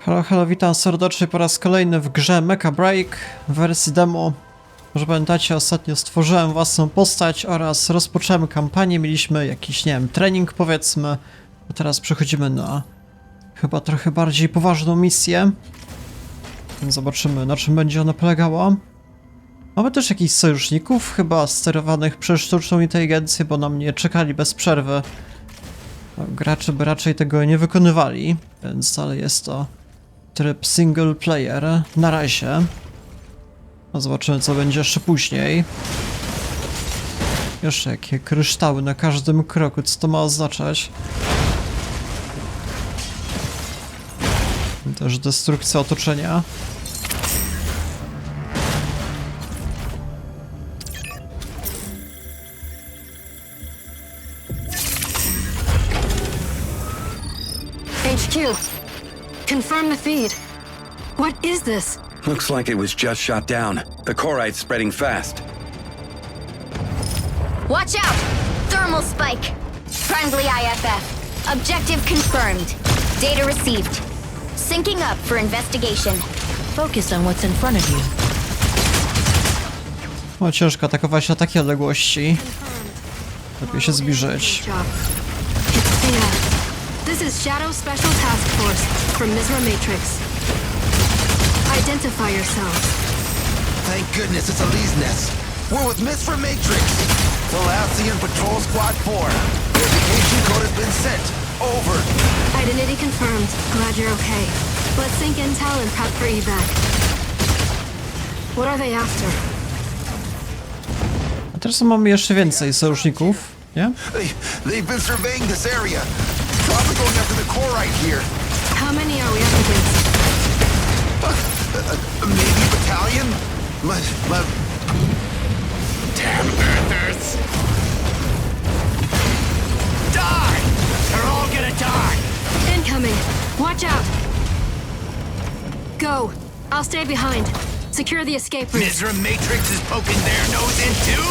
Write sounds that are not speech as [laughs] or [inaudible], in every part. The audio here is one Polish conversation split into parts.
Halo, halo, witam serdecznie po raz kolejny w grze Mecha Break w wersji demo. Może pamiętacie, ostatnio stworzyłem własną postać oraz rozpocząłem kampanię. Mieliśmy jakiś, nie wiem, trening powiedzmy. A teraz przechodzimy na chyba trochę bardziej poważną misję. Zobaczymy, na czym będzie ona polegała. Mamy też jakichś sojuszników, chyba sterowanych przez sztuczną inteligencję, bo na mnie czekali bez przerwy. No, Gracze by raczej tego nie wykonywali, więc dalej jest to tryb single player na razie. Zobaczymy co będzie jeszcze później. Jeszcze jakie kryształy na każdym kroku, co to ma oznaczać? Też destrukcja otoczenia. Confirm the feed. What is this? Looks like it was just shot down. The chorite's spreading fast. Watch out! Thermal spike. Friendly IFF. Objective confirmed. Data received. Syncing up for investigation. Focus on what's in front of you. No ciężko atakować na takiej odległości. Lepiej się zbliżyć. Job. It's Thea. This is Shadow Special Task Force from Misra Matrix. Identify yourselves. Thank goodness it's Elise Nest. We're with Miss from Matrix. Thalassian Patrol Squad 4. Verification code has been sent. Over. Identity confirmed. Glad you're okay. Let's sync intel and prep for evac. What are they after? A teraz mamy jeszcze więcej sojuszników, nie? They, they've been surveying this area. Probably going after the core right here. How many are we up against? Uh, uh, maybe a battalion? My, my... Damn Earthers! Die! They're all gonna die! Incoming. Watch out. Go. I'll stay behind. Secure the escape route. Misra Matrix is poking their nose in too?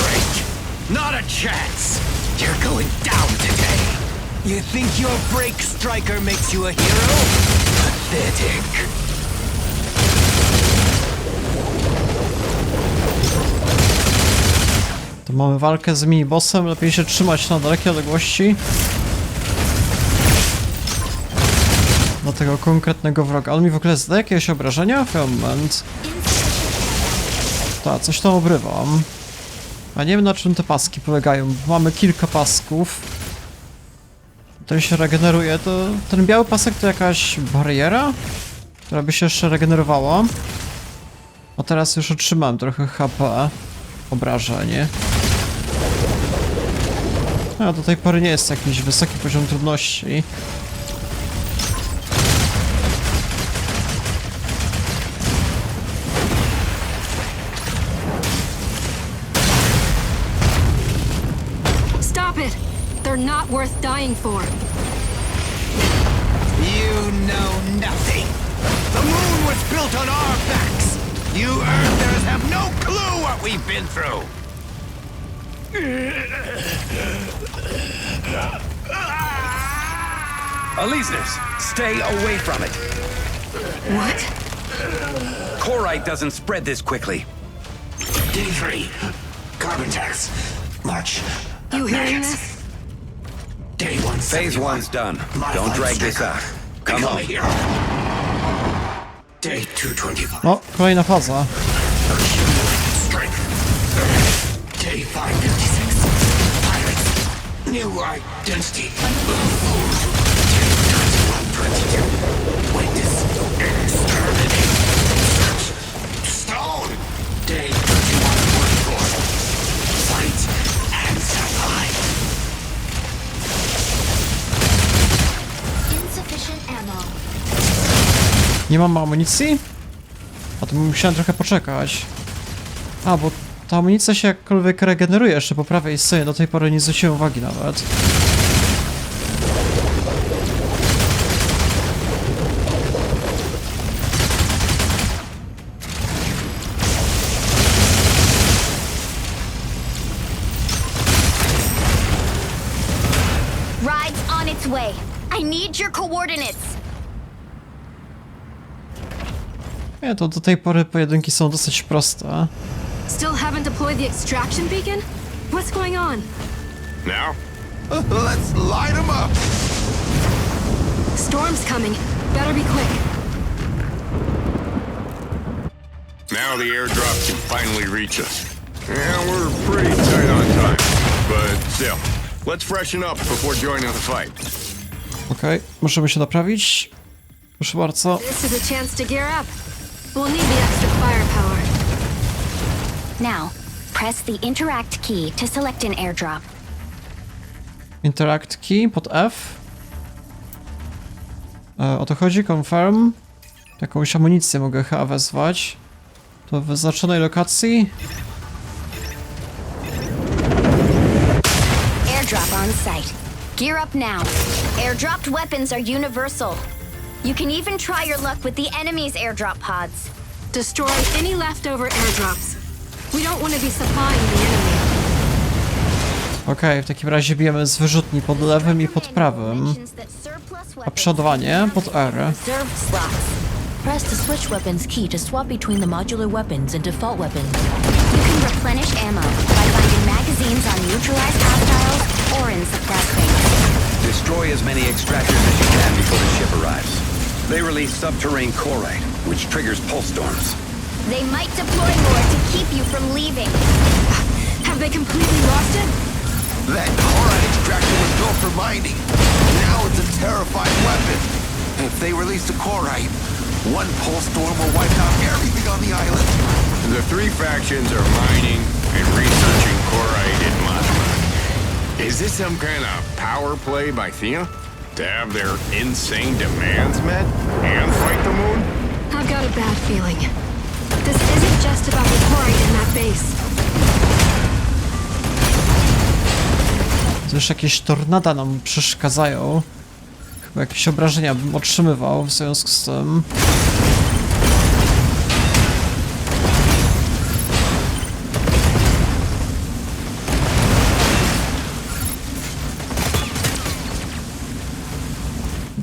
Great! Not a chance! You're going down today! You think your break striker makes you a hero? Pathetic. To mamy walkę z minibossem, lepiej się trzymać na dalekiej odległości. Do tego konkretnego wroga. On mi w ogóle zda jakieś obrażenia? Moment. Tak, coś tam obrywam. A nie wiem na czym te paski polegają. Mamy kilka pasków. Ten się regeneruje, to ten biały pasek to jakaś bariera? Która by się jeszcze regenerowała. A teraz już otrzymałem trochę HP. Obrażenie. A do tej pory nie jest jakiś wysoki poziom trudności. Worth dying for. You know nothing. The moon was built on our backs. You Earthers have no clue what we've been through. Alesis, stay away from it. What? Chorite doesn't spread this quickly. D3. Carbon tax. March. You hearing Maggots. this? Day one. Phase one's done. Don't drag this out. Come on. here. Day 225. O, kolejna faza. Strength. Day 556. Pirates. New identity. Day 2122. Witness. Nie mam amunicji? A to musiałem trochę poczekać. A, bo ta amunicja się jakkolwiek regeneruje jeszcze po prawej stronie. Do tej pory nie zwróciłem uwagi nawet. To do tej pory pojedynki są dosyć proste. Still haven't deployed the extraction beacon? What's going on? Now? [laughs] Let's light them up! Storm's coming. Better be quick. Now the airdrop can finally reach us. Yeah, we're pretty tight on time. But still, let's freshen up before joining the fight. Okej, możemy się naprawić. Proszę bardzo. This is a chance to gear up. We'll need the extra firepower. Now, press the interact key to select an airdrop. Interact key pod F. E, o to chodzi, confirm. Jakąś amunicję mogę chyba wezwać. To w wyznaczonej lokacji. Airdrop on site. Gear up now. Airdropped weapons are universal. You can even try your luck with the enemy's airdrop pods. Destroy any leftover airdrops. We don't want to be supplying the enemy. Okej, w takim razie bijemy z wyrzutni pod lewym i pod prawym. A przodowanie pod R. Reserved slots. Press the switch weapons key to swap between the modular weapons and default weapons. You can replenish ammo by finding magazines on neutralized hostiles or in supply crates. Destroy as many extractors as you can before the ship arrives. They release subterranean chloride, which triggers pulse storms. They might deploy more to keep you from leaving. Have they completely lost it? That chloride extraction was built for mining. Now it's a terrifying weapon. If they release the chloride, one pulse storm will wipe out everything on the island. The three factions are mining and researching chloride in Magma. Is this some kind of power play by Thea? To have their insane demands met and fight the moon? I've got a bad feeling. This isn't just about the chloride in that base. Też jakieś tornada nam przeszkadzają. Chyba jakieś obrażenia bym otrzymywał w związku z tym.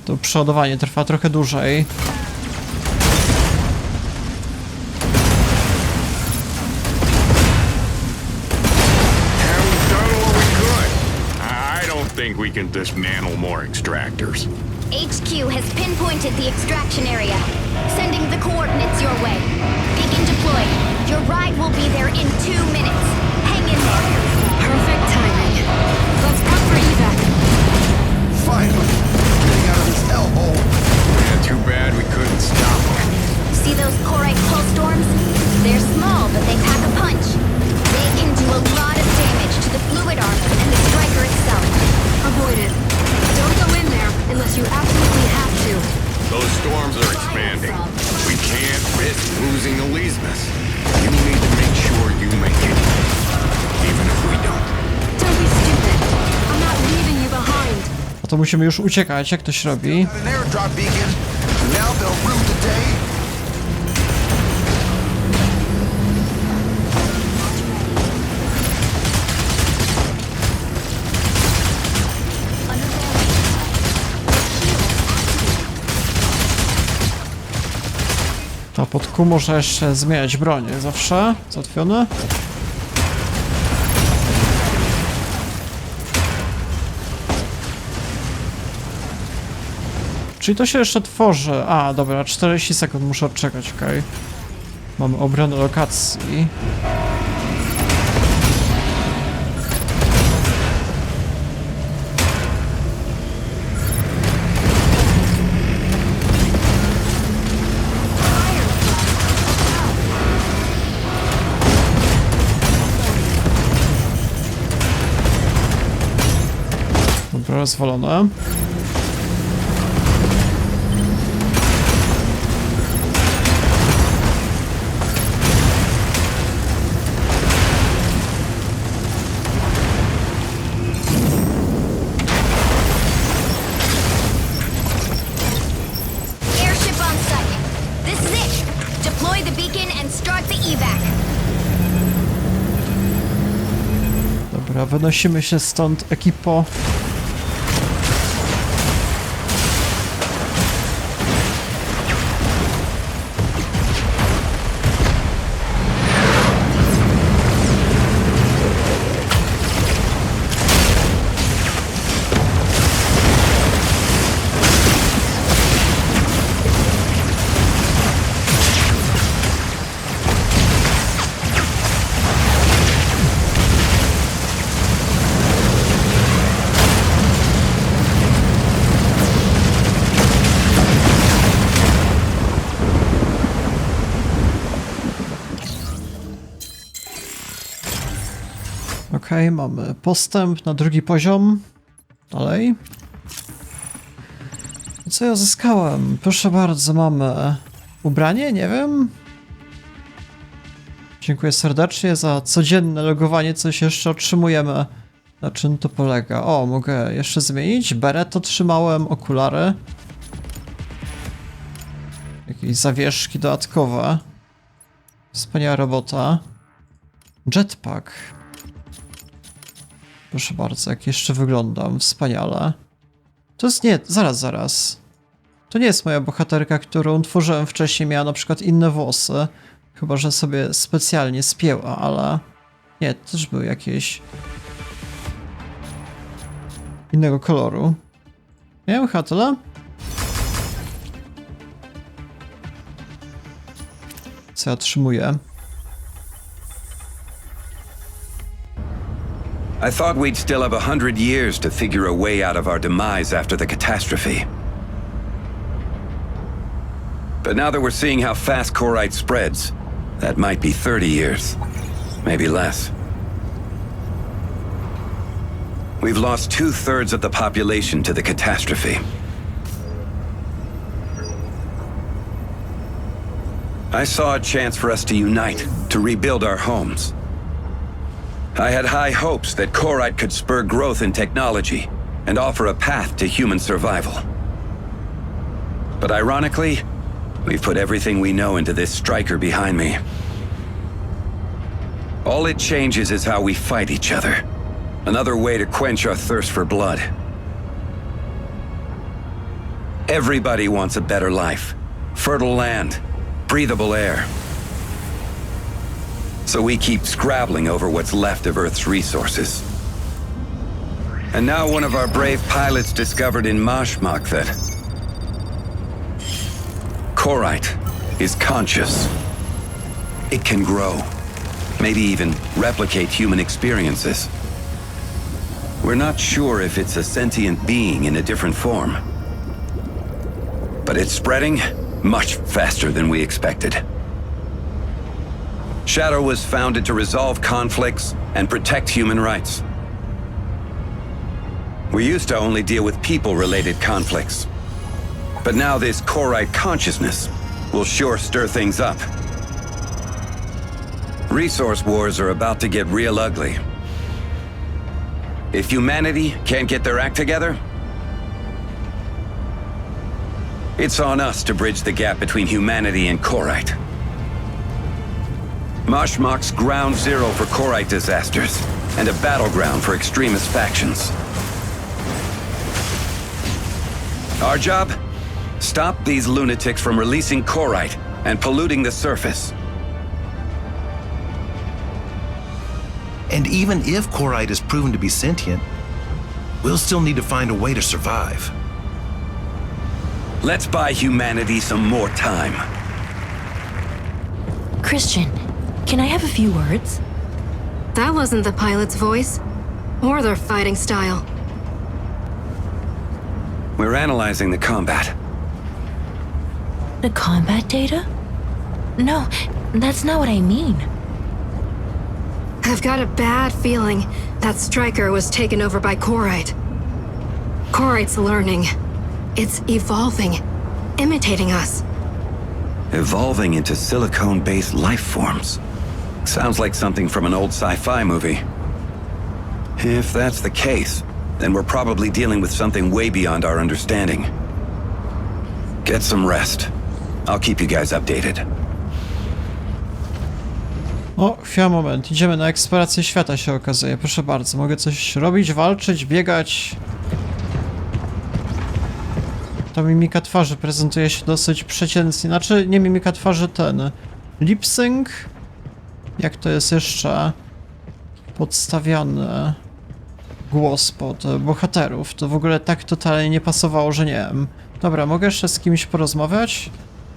To przeładowanie trwa trochę dłużej. Think we can dismantle more extractors. HQ has pinpointed the extraction area, sending the coordinates your way. Beacon deployed. Your ride will be there in two minutes. Hang in there. Perfect timing. Let's prep for evac. Finally, hellhole. Yeah, too bad we couldn't stop them. See those chlorite pulse storms? They're small, but they pack a punch. They can do a lot to musimy już uciekać, jak to się robi. To pod Q można jeszcze zmieniać broń, zawsze. Załatwione. Czyli to się jeszcze tworzy. A, dobra, 40 sekund muszę odczekać, okej. Mamy obronę lokacji. Dobra, rozwalone. Wynosimy się stąd, ekipo. Mamy postęp na drugi poziom. Dalej. Co ja zyskałem? Proszę bardzo, mamy ubranie? Nie wiem. Dziękuję serdecznie za codzienne logowanie, coś jeszcze otrzymujemy. Na czym to polega? O, mogę jeszcze zmienić. Beret otrzymałem, okulary. Jakieś zawieszki dodatkowe. Wspaniała robota. Jetpack. Proszę bardzo, jak jeszcze wyglądam. Wspaniale. To jest nie, zaraz, zaraz. To nie jest moja bohaterka, którą tworzyłem wcześniej. Miała na przykład inne włosy. Chyba, że sobie specjalnie spięła, ale... Nie, też były jakieś... Innego koloru. Wiem, chyba? Co ja otrzymuję? I thought we'd still have a hundred years to figure a way out of our demise after the catastrophe. But now that we're seeing how fast Corite spreads, that might be 30 years. Maybe less. We've lost two thirds of the population to the catastrophe. I saw a chance for us to unite, to rebuild our homes. I had high hopes that Corite could spur growth in technology and offer a path to human survival. But ironically, we've put everything we know into this striker behind me. All it changes is how we fight each other. Another way to quench our thirst for blood. Everybody wants a better life. Fertile land, breathable air. So we keep scrabbling over what's left of Earth's resources. And now one of our brave pilots discovered in Mashmak that Corite is conscious. It can grow, maybe even replicate human experiences. We're not sure if it's a sentient being in a different form. But it's spreading much faster than we expected. Shadow was founded to resolve conflicts and protect human rights. We used to only deal with people-related conflicts. But now this Korite consciousness will sure stir things up. Resource wars are about to get real ugly. If humanity can't get their act together, it's on us to bridge the gap between humanity and Corite. Mashmok's ground zero for Corite disasters, and a battleground for extremist factions. Our job? Stop these lunatics from releasing Corite and polluting the surface. And even if Corite is proven to be sentient, we'll still need to find a way to survive. Let's buy humanity some more time. Christian, can I have a few words? That wasn't the pilot's voice, or their fighting style. We're analyzing the combat. The combat data? No, that's not what I mean. I've got a bad feeling that Striker was taken over by Corite. Corite's learning. It's evolving, imitating us. Evolving into silicone-based life forms. Sounds like something from an old sci-fi movie. If that's the case, then we're probably dealing with something way beyond our understanding. Get some rest. I'll keep you guys updated. O, chwila, moment. Idziemy na eksplorację świata się okazuje. Proszę bardzo, mogę coś robić, walczyć, biegać. Ta mimika twarzy prezentuje się dosyć przeciętnie. Znaczy, nie mimika twarzy, ten... Lip sync? Jak to jest jeszcze podstawiany głos pod e, bohaterów? To w ogóle tak totalnie nie pasowało, że nie wiem. Dobra, mogę jeszcze z kimś porozmawiać?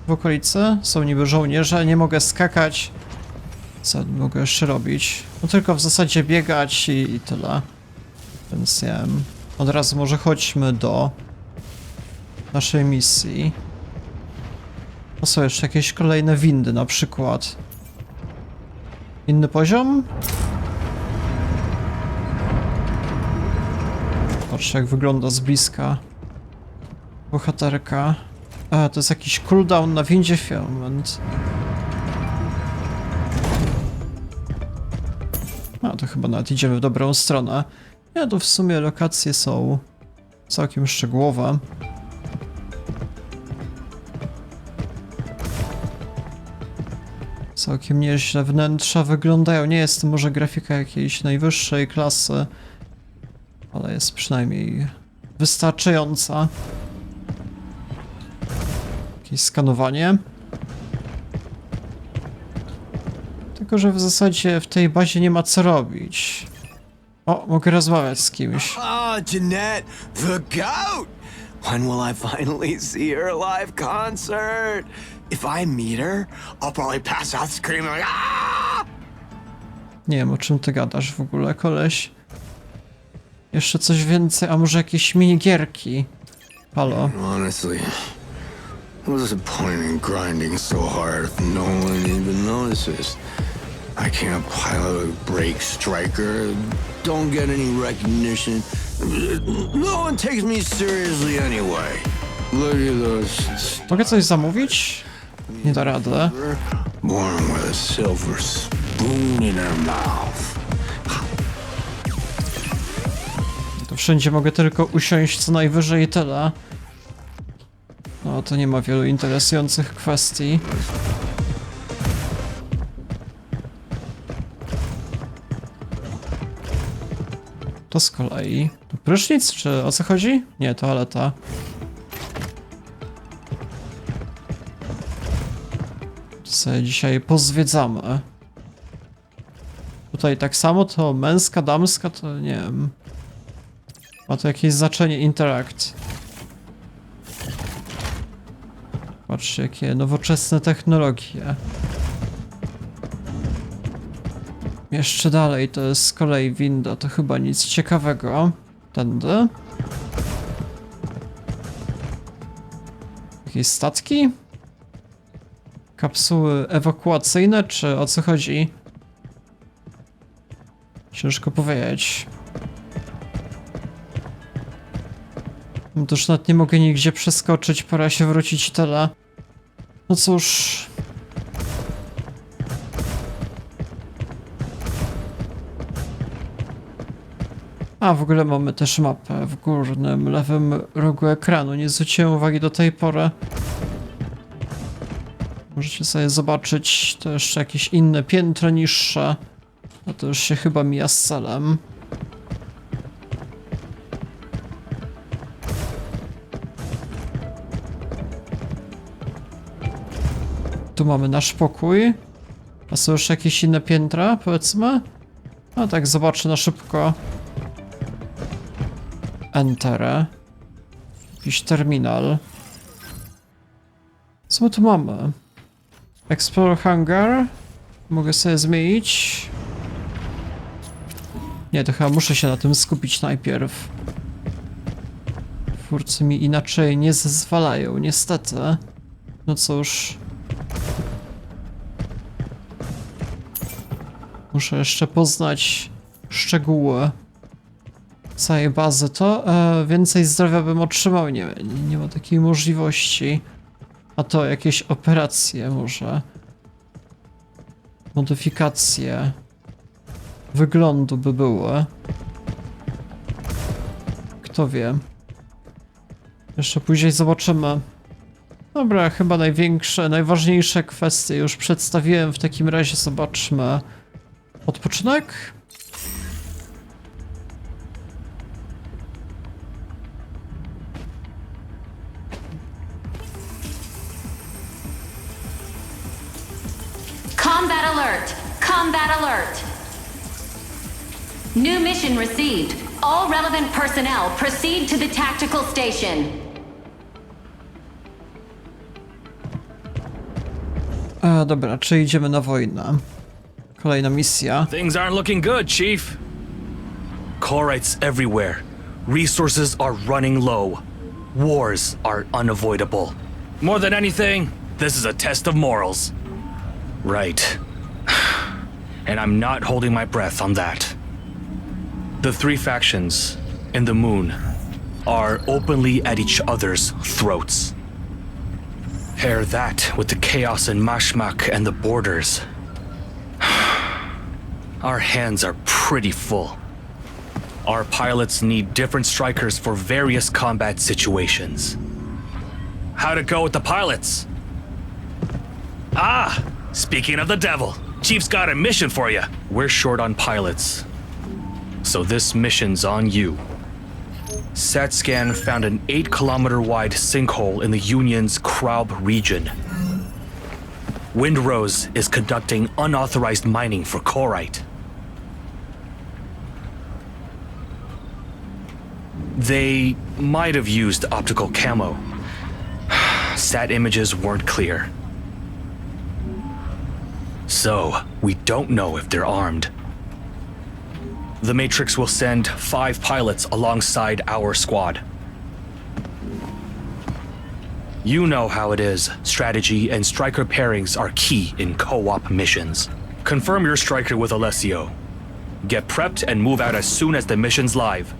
W okolicy? Są niby żołnierze, nie mogę skakać. Co mogę jeszcze robić? No tylko w zasadzie biegać i, i tyle. Więc nie wiem. Od razu może chodźmy do naszej misji. No są jeszcze jakieś kolejne windy na przykład. Inny poziom? Patrzcie jak wygląda z bliska bohaterka. A, to jest jakiś cooldown na windzie filament. A, to chyba nawet idziemy w dobrą stronę. Ja, tu w sumie lokacje są całkiem szczegółowe. Całkiem nieźle wnętrza wyglądają. Nie jest to może grafika jakiejś najwyższej klasy, ale jest przynajmniej wystarczająca. Jakieś skanowanie. Tylko, że w zasadzie w tej bazie nie ma co robić. O, mogę rozmawiać z kimś. Ah, Jeanette, the goat! When will I finally see her live concert? If I meet her, I'll probably pass out screaming like, ah! Nie wiem, o czym ty gadasz w ogóle, koleś. Jeszcze coś więcej, a może jakieś minigierki? Halo? Honestly, what's the point in grinding so hard if no one even notices? I can't pilot a brake striker, don't get any recognition. No one takes me seriously anyway. Look at those Mogę coś zamówić? Nie da mouth. To wszędzie mogę tylko usiąść co najwyżej tyle. No, to nie ma wielu interesujących kwestii. To z kolei... To prysznic, czy o co chodzi? Nie, toaleta. Dzisiaj pozwiedzamy. Tutaj tak samo to męska, damska, to nie wiem. Ma to jakieś znaczenie interact. Patrzcie, jakie nowoczesne technologie. Jeszcze dalej to jest z kolei winda, to chyba nic ciekawego. Tędy. Jakieś statki? Kapsuły ewakuacyjne, czy o co chodzi? Ciężko powiedzieć. Już nawet nie mogę nigdzie przeskoczyć, pora się wrócić tyle. No cóż. A, w ogóle mamy też mapę w górnym, lewym rogu ekranu. Nie zwróciłem uwagi do tej pory. Możecie sobie zobaczyć, jeszcze jakieś inne piętro niższe. No to już się chyba mija z celem. Tu mamy nasz pokój. A są jeszcze jakieś inne piętra, powiedzmy? No tak, zobaczę na szybko. Enter. Jakiś terminal. Co my tu mamy? Explore hangar. Mogę sobie zmienić. Nie, to chyba muszę się na tym skupić najpierw. Twórcy mi inaczej nie zezwalają, niestety. No cóż. Muszę jeszcze poznać szczegóły całej bazy. To e, więcej zdrowia bym otrzymał. Nie, nie, nie ma takiej możliwości. A to jakieś operacje może. Modyfikacje wyglądu by były. Kto wie. Jeszcze później zobaczymy. Dobra, chyba największe, najważniejsze kwestie już przedstawiłem. W takim razie zobaczmy. Odpoczynek? Combat alert! New mission received. All relevant personnel proceed to the tactical station. E, dobra, czy idziemy na wojnę? Kolejna misja. Things aren't looking good, Chief. Corites everywhere. Resources are running low. Wars are unavoidable. More than anything, this is a test of morals. Right. And I'm not holding my breath on that. The three factions in the moon are openly at each other's throats. Pair that with the chaos in Mashmak and the borders. [sighs] Our hands are pretty full. Our pilots need different strikers for various combat situations. How'd it go with the pilots? Ah, speaking of the devil, Chief's got a mission for you. We're short on pilots. So this mission's on you. SATSCAN found an 8 kilometer wide sinkhole in the Union's Kraub region. Windrose is conducting unauthorized mining for corite. They might have used optical camo. [sighs] Sat images weren't clear. So, we don't know if they're armed. The Matrix will send five pilots alongside our squad. You know how it is. Strategy and striker pairings are key in co op missions. Confirm your striker with Alessio. Get prepped and move out as soon as the mission's live.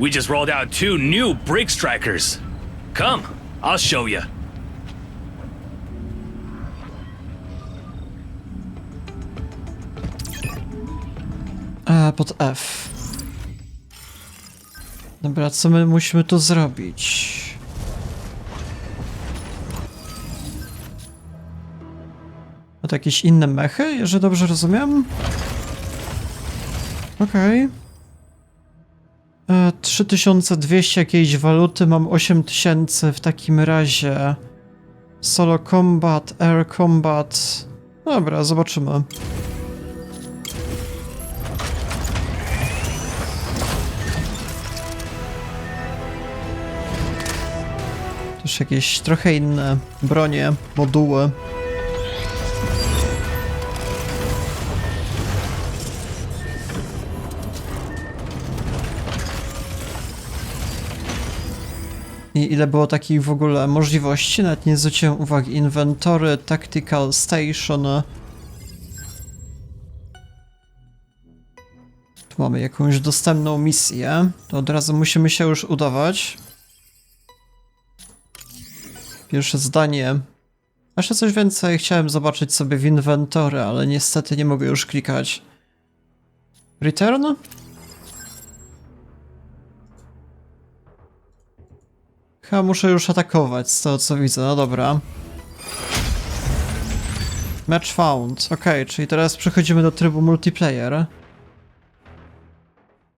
We just rolled out two new break strikers. Come, I'll show you. A, pod F. Dobra, co my musimy tu zrobić? A to jakieś inne mechy, jeżeli dobrze rozumiem? Okej. E, 3200 jakiejś waluty, mam 8000 w takim razie. Solo combat, air combat. Dobra, zobaczymy. Też jakieś trochę inne bronie, moduły. I ile było takich w ogóle możliwości, nawet nie zwróciłem uwagi. Inwentory, Tactical Station. Tu mamy jakąś dostępną misję. To od razu musimy się już udawać. Pierwsze zdanie. Jeszcze coś więcej chciałem zobaczyć sobie w inwentory, ale niestety nie mogę już klikać. Return? Chyba muszę już atakować z tego co widzę, no dobra. Match found. Ok, czyli teraz przechodzimy do trybu multiplayer.